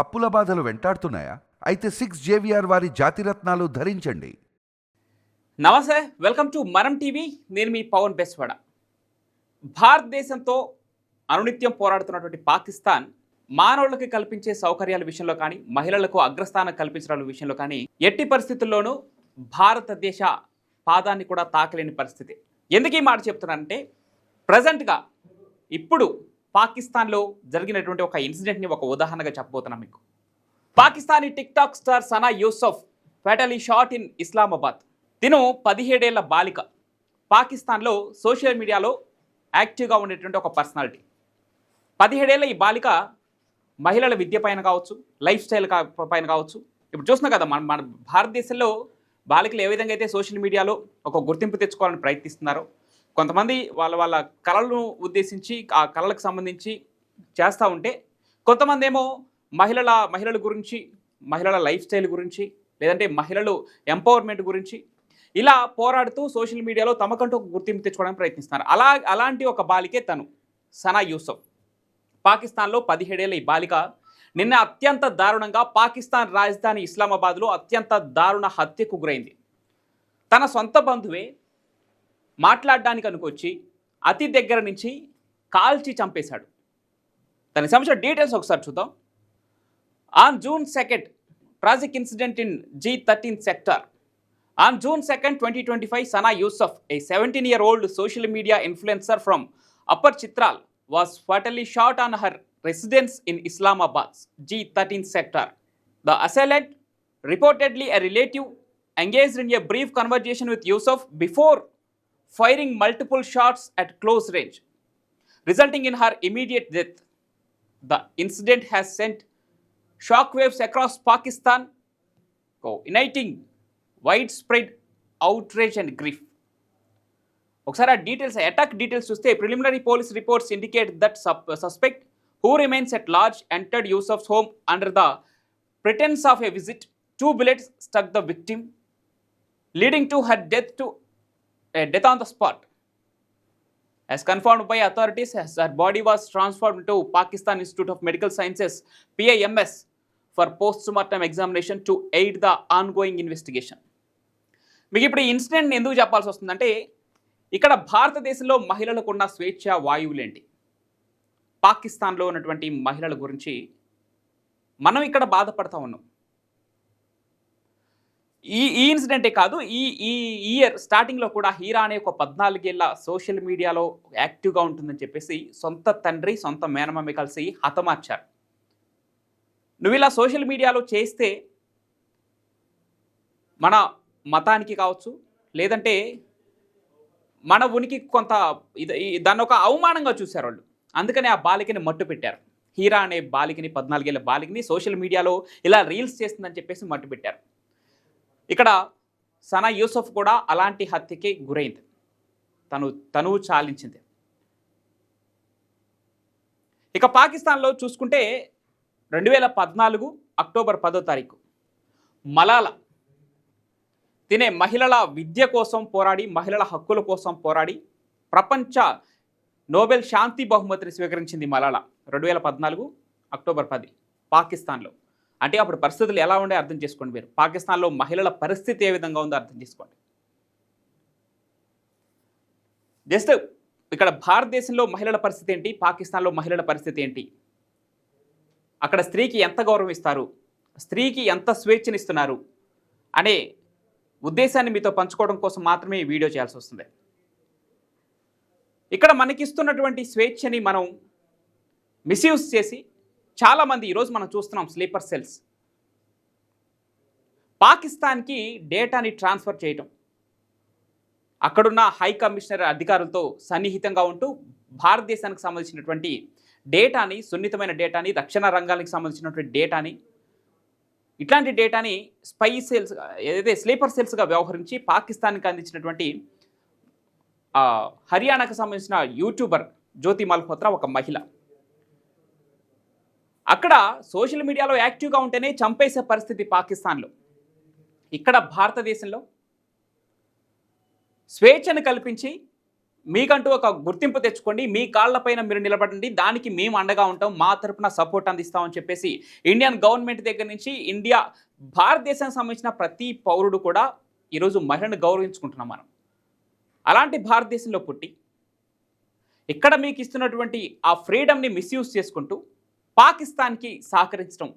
అప్పుల బాధలు వెంటాడుతున్నాయా? అయితే సిక్స్ జేవిఆర్ వారి జాతిరత్నాలు ధరించండి. నమస్తే వెల్కమ్ టు మనం టీవీ. నేను మీ పవన్ బెస్వాడ. భారతదేశంతో అనునిత్యం పోరాడుతున్నటువంటి పాకిస్తాన్ మానవులకు కల్పించే సౌకర్యాల విషయంలో కానీ మహిళలకు అగ్రస్థానం కల్పించడం విషయంలో కానీ ఎట్టి పరిస్థితుల్లోనూ భారతదేశ పాదాన్ని కూడా తాకలేని పరిస్థితి. ఎందుకు ఈ మాట చెప్తున్నానంటే ప్రజెంట్గా ఇప్పుడు పాకిస్తాన్లో జరిగినటువంటి ఒక ఇన్సిడెంట్ని ఒక ఉదాహరణగా చెప్పబోతున్నాను మీకు. Pakistani tik tok star Sana Yousaf fatally shot in Islamabad. తిను పదిహేడేళ్ళ బాలిక. పాకిస్తాన్లో సోషల్ మీడియాలో యాక్టివ్గా ఉండేటువంటి ఒక పర్సనాలిటీ. పదిహేడేళ్ళ ఈ బాలిక మహిళల విద్య పైన కావచ్చు లైఫ్ స్టైల్ పైన కావచ్చు. ఇప్పుడు చూస్తున్నాం కదా మన మన భారతదేశంలో బాలికలు ఏ విధంగా అయితే సోషల్ మీడియాలో ఒక గుర్తింపు తెచ్చుకోవాలని ప్రయత్నిస్తున్నారో కొంతమంది వాళ్ళ వాళ్ళ కళలను ఉద్దేశించి ఆ కళలకు సంబంధించి చేస్తూ ఉంటే కొంతమంది ఏమో మహిళల మహిళల గురించి మహిళల లైఫ్ స్టైల్ గురించి లేదంటే మహిళలు ఎంపవర్మెంట్ గురించి ఇలా పోరాడుతూ సోషల్ మీడియాలో తమకంటూ ఒక గుర్తింపు తెచ్చుకోవడానికి ప్రయత్నిస్తున్నారు. అలా అలాంటి ఒక బాలికే తను సనా యూసఫ్. పాకిస్తాన్లో పదిహేడేళ్ళ ఈ బాలిక నిన్న అత్యంత దారుణంగా పాకిస్తాన్ రాజధాని ఇస్లామాబాద్లో అత్యంత దారుణ హత్యకు గురైంది. తన సొంత బంధువే మాట్లాడడానికి అనుకొచ్చి అతి దగ్గర నుంచి కాల్చి చంపేశాడు. దానికి సంబంధించిన డీటెయిల్స్ ఒకసారి చూద్దాం. On June second tragic incident in G thirteen sector. On June second twenty twenty five Sana Yousaf a seventeen year old social media influencer from upper Chitral was fatally shot on her residence in Islamabad G thirteen sector. The assailant reportedly a relative engaged in a brief conversation with Yousaf before firing multiple shots at close range, resulting in her immediate death. The incident has sent shockwaves across Pakistan, igniting widespread outrage and grief. ఒకసారి ఆ details attack details చూస్తే preliminary police reports indicate that suspect who remains at large entered Yusuf's home under the pretence of a visit two bullets struck the victim, leading to her death on the spot. As confirmed by authorities, as her body was transferred to Pakistan Institute of Medical Sciences (PIMS) for post-mortem examination to aid the ongoing investigation. మీకు ఇప్పుడు ఈ incident ఎందుకు చెప్పాల్సి వస్తుందంటే ఇక్కడ భారతదేశంలో మహిళలకు ఉన్న స్వేచ్ఛ వాయువులేంటి పాకిస్తాన్లో ఉన్నటువంటి మహిళల గురించి మనం ఇక్కడ బాధపడతా ఉన్నాం ఈ ఈ ఇన్సిడెంటే కాదు ఈ ఈ ఇయర్ స్టార్టింగ్లో కూడా హీరా అనే ఒక పద్నాలుగేళ్ళ సోషల్ మీడియాలో యాక్టివ్గా ఉంటుందని చెప్పేసి సొంత తండ్రి సొంత మేనమమ్మి కలిసి హతమార్చారు. నువ్వు ఇలా సోషల్ మీడియాలో చేస్తే మన మతానికి కావచ్చు లేదంటే మన ఉనికి కొంత ఇది ఈ- దాన్ని ఒక అవమానంగా చూశారు వాళ్ళు. అందుకని ఆ బాలికని మట్టు పెట్టారు. హీరా అనే బాలికని పద్నాలుగేళ్ళ బాలికని సోషల్ మీడియాలో ఇలా రీల్స్ చేస్తుందని చెప్పేసి మట్టు పెట్టారు. ఇక్కడ సనా యూసఫ్ కూడా అలాంటి హత్యకి గురైంది. తను తనువు చాలించింది. ఇక పాకిస్తాన్లో చూసుకుంటే రెండు వేల పద్నాలుగు అక్టోబర్ పదో తారీఖు మలాల తినే మహిళల విద్య కోసం పోరాడి మహిళల హక్కుల కోసం పోరాడి ప్రపంచ నోబెల్ శాంతి బహుమతిని స్వీకరించింది మలాలా. రెండు వేల పద్నాలుగు అక్టోబర్ పది పాకిస్తాన్లో. అంటే అప్పుడు పరిస్థితులు ఎలా ఉండే అర్థం చేసుకోండి మీరు. పాకిస్తాన్లో మహిళల పరిస్థితి ఏ విధంగా ఉందో అర్థం చేసుకోండి. జస్ట్ ఇక్కడ భారతదేశంలో మహిళల పరిస్థితి ఏంటి? పాకిస్తాన్లో మహిళల పరిస్థితి ఏంటి? అక్కడ స్త్రీకి ఎంత గౌరవం ఇస్తారు స్త్రీకి ఎంత స్వేచ్ఛనిస్తున్నారు? అనే ఉద్దేశాన్ని మీతో పంచుకోవడం కోసం మాత్రమే ఈ వీడియో చేయాల్సి వస్తుంది. ఇక్కడ మనకిస్తున్నటువంటి స్వేచ్ఛని మనం మిస్యూజ్ చేసి చాలామంది ఈరోజు మనం చూస్తున్నాం స్లీపర్ సెల్స్. పాకిస్తాన్కి డేటాని ట్రాన్స్ఫర్ చేయటం. అక్కడున్న హై కమిషనర్ అధికారులతో సన్నిహితంగా ఉంటూ భారతదేశానికి సంబంధించినటువంటి డేటాని సున్నితమైన డేటాని రక్షణ రంగానికి సంబంధించినటువంటి డేటాని ఇట్లాంటి డేటాని స్పై సెల్స్ ఏదైతే స్లీపర్ సెల్స్గా వ్యవహరించి పాకిస్తాన్కి అందించినటువంటి హర్యానాకు సంబంధించిన యూట్యూబర్ జ్యోతి మల్హోత్రా ఒక మహిళ. అక్కడ సోషల్ మీడియాలో యాక్టివ్గా ఉంటేనే చంపేసే పరిస్థితి పాకిస్తాన్లో. ఇక్కడ భారతదేశంలో స్వేచ్ఛను కల్పించి మీకంటూ ఒక గుర్తింపు తెచ్చుకోండి మీ కాళ్ళపైన మీరు నిలబడండి దానికి మేము అండగా ఉంటాం మా తరపున సపోర్ట్ అందిస్తామని చెప్పేసి ఇండియన్ గవర్నమెంట్ దగ్గర నుంచి ఇండియా భారతదేశానికి సంబంధించిన ప్రతి పౌరుడు కూడా ఈరోజు మహిళను గౌరవించుకుంటున్నాం మనం. అలాంటి భారతదేశంలో పుట్టి ఇక్కడ మీకు ఇస్తున్నటువంటి ఆ ఫ్రీడమ్ని మిస్యూజ్ చేసుకుంటూ పాకిస్తాన్కి సహకరించడం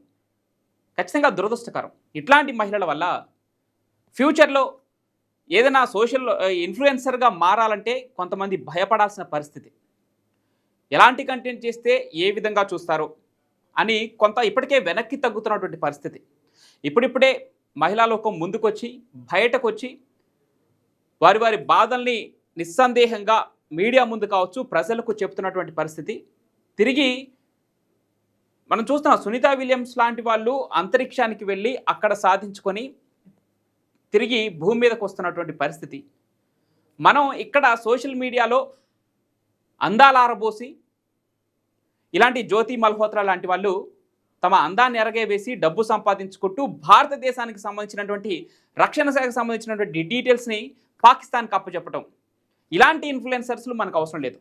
ఖచ్చితంగా దురదృష్టకరం. ఇట్లాంటి మహిళల వల్ల ఫ్యూచర్లో ఏదైనా సోషల్ ఇన్ఫ్లుయెన్సర్గా మారాలంటే కొంతమంది భయపడాల్సిన పరిస్థితి. ఎలాంటి కంటెంట్ చేస్తే ఏ విధంగా చూస్తారో అని కొంత ఇప్పటికే వెనక్కి తగ్గుతున్నటువంటి పరిస్థితి. ఇప్పుడిప్పుడే మహిళా లోకం ముందుకొచ్చి బయటకు వచ్చి వారి వారి బాధల్ని నిస్సందేహంగా మీడియా ముందు కావచ్చు ప్రజలకు చెప్తున్నటువంటి పరిస్థితి. తిరిగి మనం చూస్తున్నాం సునీత విలియమ్స్ లాంటి వాళ్ళు అంతరిక్షానికి వెళ్ళి అక్కడ సాధించుకొని తిరిగి భూమి మీదకు వస్తున్నటువంటి పరిస్థితి. మనం ఇక్కడ సోషల్ మీడియాలో అందాలారబోసి ఇలాంటి జ్యోతి మల్హోత్రా లాంటి వాళ్ళు తమ అందాన్ని ఎరగే వేసి డబ్బు సంపాదించుకుంటూ భారతదేశానికి సంబంధించినటువంటి రక్షణ శాఖకు సంబంధించినటువంటి డీటెయిల్స్ని పాకిస్తాన్కి అప్పచెప్పటం. ఇలాంటి ఇన్ఫ్లుయెన్సర్స్లు మనకు అవసరం లేదు.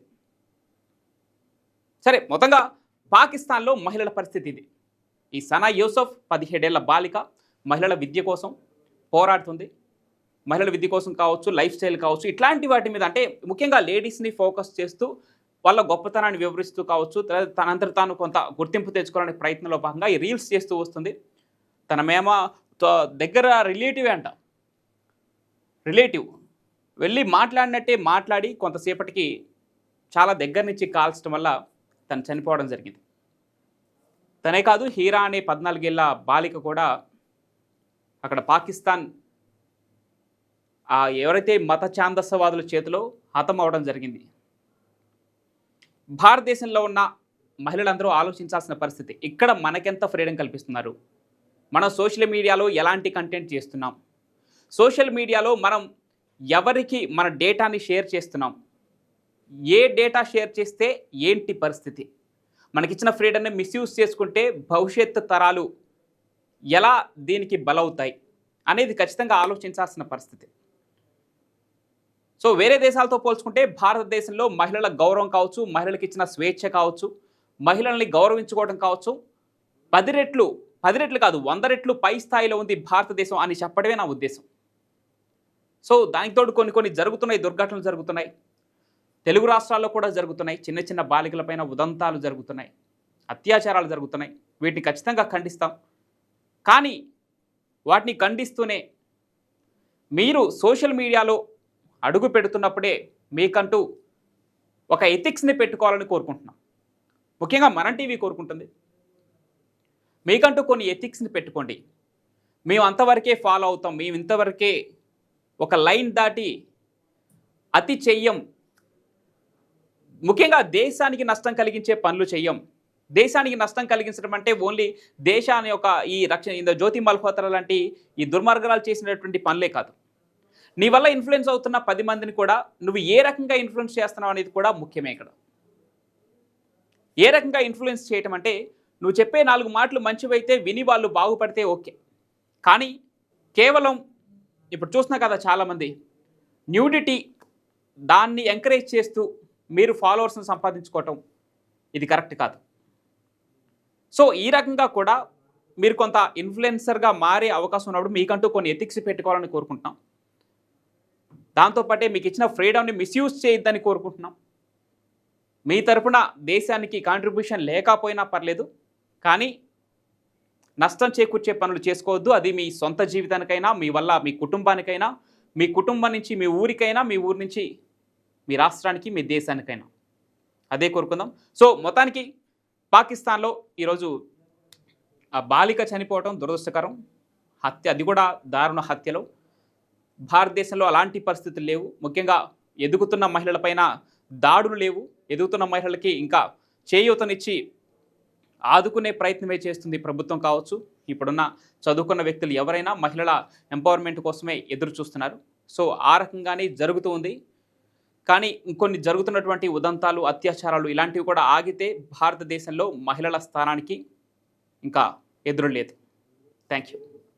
సరే మొత్తంగా పాకిస్తాన్లో మహిళల పరిస్థితి ఇది. ఈ సనా యూసఫ్ పదిహేడేళ్ళ బాలిక మహిళల విద్య కోసం పోరాడుతుంది. మహిళల విద్య కోసం కావచ్చు లైఫ్ స్టైల్ కావచ్చు ఇట్లాంటి వాటి మీద అంటే ముఖ్యంగా లేడీస్ని ఫోకస్ చేస్తూ వాళ్ళ గొప్పతనాన్ని వివరిస్తూ కావచ్చు తర్వాత తనంతట తాను కొంత గుర్తింపు తెచ్చుకోవడానికి ప్రయత్నంలో భాగంగా ఈ రీల్స్ చేస్తూ వస్తుంది. తన మేమ దగ్గర రిలేటివ్ అంట. రిలేటివ్. వెళ్ళి మాట్లాడినట్టే మాట్లాడి కొంతసేపటికి చాలా దగ్గర నుంచి కాల్చడం వల్ల తను చనిపోవడం జరిగింది. తనే కాదు హీరా అనే పద్నాలుగేళ్ళ బాలిక కూడా అక్కడ పాకిస్తాన్ ఆ ఎవరైతే మత ఛాందస్సవాదుల చేతిలో హతం అవడం జరిగింది. భారతదేశంలో ఉన్న మహిళలందరూ ఆలోచించాల్సిన పరిస్థితి ఇక్కడ మనకెంత ఫ్రీడమ్ కల్పిస్తున్నారు? మనం సోషల్ మీడియాలో ఎలాంటి కంటెంట్ చేస్తున్నాం? సోషల్ మీడియాలో మనం ఎవరికి మన డేటాని షేర్ చేస్తున్నాం? ఏ డేటా షేర్ చేస్తే ఏంటి పరిస్థితి? మనకిచ్చిన ఫ్రీడమ్ని మిస్యూజ్ చేసుకుంటే భవిష్యత్తు తరాలు ఎలా దీనికి బలవుతాయి అనేది ఖచ్చితంగా ఆలోచించాల్సిన పరిస్థితి. సో వేరే దేశాలతో పోల్చుకుంటే భారతదేశంలో మహిళల గౌరవం కావచ్చు మహిళలకు ఇచ్చిన స్వేచ్ఛ కావచ్చు మహిళల్ని గౌరవించుకోవడం కావచ్చు పది రెట్లు పది రెట్లు కాదు వంద రెట్లు పై స్థాయిలో ఉంది భారతదేశం అని చెప్పడమే నా ఉద్దేశం. సో దానికి తోడు కొన్ని కొన్ని జరుగుతున్నాయి దుర్ఘటనలు జరుగుతున్నాయి. తెలుగు రాష్ట్రాల్లో కూడా జరుగుతున్నాయి. చిన్న చిన్న బాలికలపైన ఉదంతాలు జరుగుతున్నాయి. అత్యాచారాలు జరుగుతున్నాయి. వీటిని ఖచ్చితంగా ఖండిస్తాం. కానీ వాటిని ఖండిస్తూనే మీరు సోషల్ మీడియాలో అడుగు పెడుతున్నప్పుడే మీకంటూ ఒక ఎథిక్స్ని పెట్టుకోవాలని కోరుకుంటున్నాం. ముఖ్యంగా మనం టీవీ కోరుకుంటుంది. మీకంటూ కొన్ని ఎథిక్స్ని పెట్టుకోండి. మేము అంతవరకే ఫాలో అవుతాం. మేము ఇంతవరకే ఒక లైన్ దాటి అతి చెయ్యం ముఖ్యంగా దేశానికి నష్టం కలిగించే పనులు చెయ్యం దేశానికి నష్టం కలిగించడం అంటే ఓన్లీ దేశాన్ని యొక్క ఈ రక్షణ ఇంత జ్యోతి మల్హోత్రా లాంటి ఈ దుర్మార్గాలు చేసినటువంటి పనులే కాదు. నీ వల్ల ఇన్ఫ్లుయెన్స్ అవుతున్న పది మందిని కూడా నువ్వు ఏ రకంగా ఇన్ఫ్లుయెన్స్ చేస్తున్నావు అనేది కూడా ముఖ్యమే ఇక్కడ. ఏ రకంగా ఇన్ఫ్లుయెన్స్ చేయటం అంటే నువ్వు చెప్పే నాలుగు మాటలు మంచివైతే విని వాళ్ళు బాగుపడితే ఓకే. కానీ కేవలం ఇప్పుడు చూస్తున్నా కదా చాలామంది. న్యూడిటీ దాన్ని ఎంకరేజ్ చేస్తూ మీరు ఫాలోవర్స్ని సంపాదించుకోవటం ఇది కరెక్ట్ కాదు. సో ఈ రకంగా కూడా మీరు కొంత ఇన్ఫ్లుయెన్సర్గా మారే అవకాశం ఉన్నప్పుడు మీకంటూ కొన్ని ఎథిక్స్ పెట్టుకోవాలని కోరుకుంటున్నాం. దాంతోపాటే మీకు ఇచ్చిన ఫ్రీడమ్ని మిస్యూజ్ చేయొద్దని కోరుకుంటున్నాం. మీ తరపున దేశానికి కాంట్రిబ్యూషన్ లేకపోయినా పర్లేదు కానీ నష్టం చేకూర్చే పనులు చేసుకోవద్దు. అది మీ సొంత జీవితానికైనా మీ వల్ల మీ కుటుంబానికైనా మీ కుటుంబం నుంచి మీ ఊరికైనా మీ ఊరి నుంచి మీ రాష్ట్రానికి మీ దేశానికైనా. అదే కోరుకుందాం. సో మొత్తానికి పాకిస్తాన్లో ఈరోజు ఆ బాలిక చనిపోవడం దురదృష్టకరం. హత్య అది కూడా దారుణ హత్యలో. భారతదేశంలో అలాంటి పరిస్థితులు లేవు. ముఖ్యంగా ఎదుగుతున్న మహిళలపైన దాడులు లేవు. ఎదుగుతున్న మహిళలకి ఇంకా చేయూతనిచ్చి ఆదుకునే ప్రయత్నమే చేస్తుంది ప్రభుత్వం కావచ్చు. ఇప్పుడున్న చదువుకున్న వ్యక్తులు ఎవరైనా మహిళల ఎంపవర్మెంట్ కోసమే ఎదురు చూస్తున్నారు సో ఆ రకంగానే జరుగుతూ ఉంది. కానీ ఇంకొన్ని జరుగుతున్నటువంటి ఉదంతాలు అత్యాచారాలు ఇలాంటివి కూడా ఆగితే భారతదేశంలో మహిళల స్థానానికి ఇంకా ఎదురు లేదు. Thank you